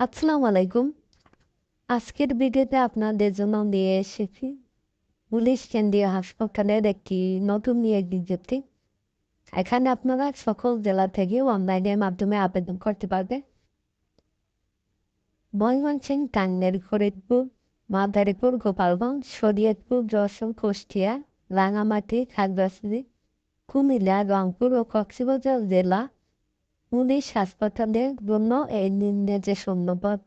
আসসালামু আলাইকুম। আজকের ভিডিওতে আপনাদের জন্য নিয়ে এসেছি পুলিশ কেন্দ্রীয় হাসপাতালের একটি নতুন নিয়োগ বিজ্ঞপ্তি। এখানে আপনারা সকল জেলা থেকে অনলাইনের মাধ্যমে আবেদন করতে পারবেন। ময়মনসিং টাঙ্গের ফরিদপুর, মাদারীপুর, গোপালগঞ্জ, শরীয়তপুর, যশোর, কুষ্টিয়া রাঙামাটি খাগড়াছড়ি, কুমিল্লা, রংপুর ও কক্সবাজার জেলা পুলিশ হাসপাতালের জন্য এই নির্দেশে শূন্যপদ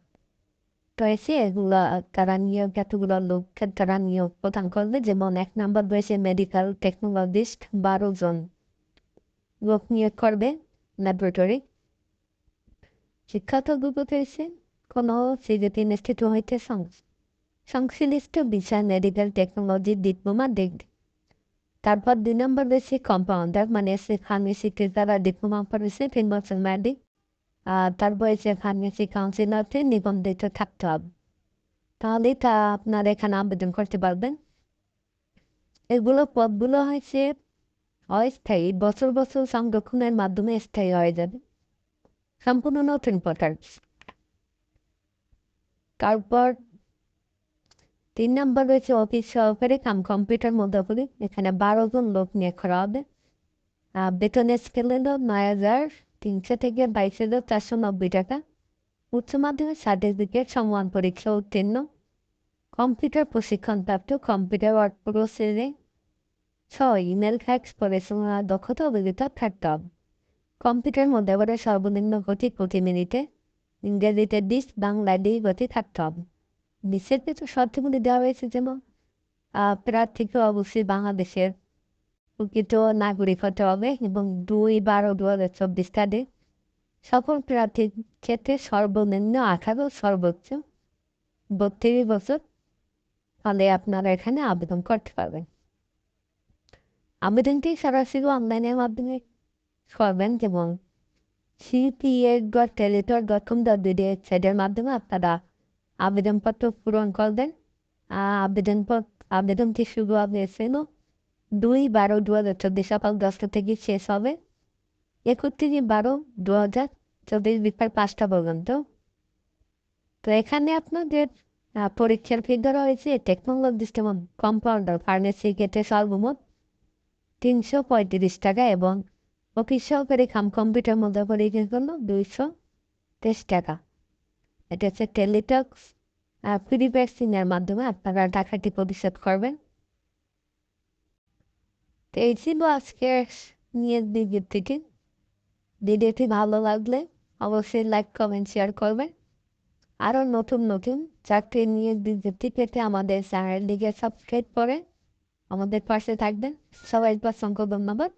রয়েছে এগুলো তারা নিয়োগ এতগুলো লোক তারা নিয়োগ প্রদান করবে যেমন এক নম্বর রয়েছে মেডিকেল টেকনোলজিস্ট বারো জন লোক নিয়োগ করবে ল্যাবরেটরি শিক্ষাগত যোগ্যতা রয়েছে কোনো সিজিপি ইনস্টিটিউট হইতে সংশ্লিষ্ট বিষয় মেডিকেল টেকনোলজি ডিপ্লোমা ডিগ্রি তারপর দুই নম্বর রয়েছে কম্পাউন্ডার মানে সে ফার্মেসিতে যারা ডিপ্লোমা করেছে তিন বছর মেয়াদি। তারপর এসে ফার্মেসি কাউন্সিলরতে নিবন্ধিত থাকতে হবে। তাহলে তা আপনার এখানে আবেদন করতে পারবেন। এগুলো পদগুলো হয়েছে অস্থায়ী, বছর বছর সংরক্ষণের মাধ্যমে স্থায়ী হয়ে যাবে। সম্পূর্ণ নতুন পটার তারপর তিন নম্বর রয়েছে অফিস সহকারী কাম কম্পিউটার মধ্যপরি এখানে বারো জন লোক নিয়ে করা হবে। বেতনের স্কেল হলো নয় হাজার তিনশো থেকে বাইশ হাজার চারশো নব্বই টাকা। উচ্চ মাধ্যমিক সার্টিফিকেট সমান পরীক্ষা উত্তীর্ণ। কম্পিউটার প্রশিক্ষণপ্রাপ্ত কম্পিউটার ওয়ার্ড প্রসেসিং ছয় ইমেল ফ্যাক্স পরিচালনা দক্ষতা অভিজ্ঞতা থাকতে হবে। কম্পিউটার মধ্যে সর্বনিম্ন গতি প্রতি মিনিটে ইংরেজিতে ডিস বাংলা ডি গতি থাকতে হবে। কিছু শর্তগুলি দেওয়া হয়েছে, যেমন প্রার্থীকে অবশ্যই বাংলাদেশের প্রকৃত নাগরিক হতে হবে এবং দুই বারো দু হাজার চব্বিশ তারিখ সকল প্রার্থীর ক্ষেত্রে সর্বনিম্ন আঠারো সর্বোচ্চ বত্রিশ বছর ফলে আপনারা এখানে আবেদন করতে পারবেন। আবেদনটি সরাসরি অনলাইনের মাধ্যমে করবেন, যেমন CPA dot Teletalk dot com dot BD ওয়েবসাইটের মাধ্যমে আপনারা আবেদনপত্র পূরণ করবেন আবেদনপত্র আবেদনটি শুরু হবে ছিল দুই বারো দু হাজার চব্বিশ সকাল দশটা থেকে শেষ হবে একত্রিশ বারো দু হাজার চব্বিশ বিকাল পাঁচটা পর্যন্ত তো এখানে আপনাদের পরীক্ষার ফি ধরা হয়েছে টেকনোলজিস্ট এবং কম্পাউন্ডার ফার্মেসি গেটে সর্বমোট তিনশো পঁয়ত্রিশ টাকা এবং অফিস সহকারী খাম কম্পিউটার মধ্যে পরীক্ষার জন্য দুইশো তেইশ টাকা। এটা হচ্ছে টেলিটক্স ফ্রি ভ্যাকসিনের মাধ্যমে আপনারা টাকাটি পরিশোধ করবেন। তো এই ছিল আজকের নিয়ে থেকে। ভিডিওটি ভালো লাগলে অবশ্যই লাইক কমেন্ট শেয়ার করবেন। আরও নতুন নতুন চাকরি নিয়ে বিজ্ঞপ্তি পেতে আমাদের চ্যানেলটিকে সাবস্ক্রাইব করে আমাদের পাশে থাকবেন। সবাই অসংখ্য ধন্যবাদ।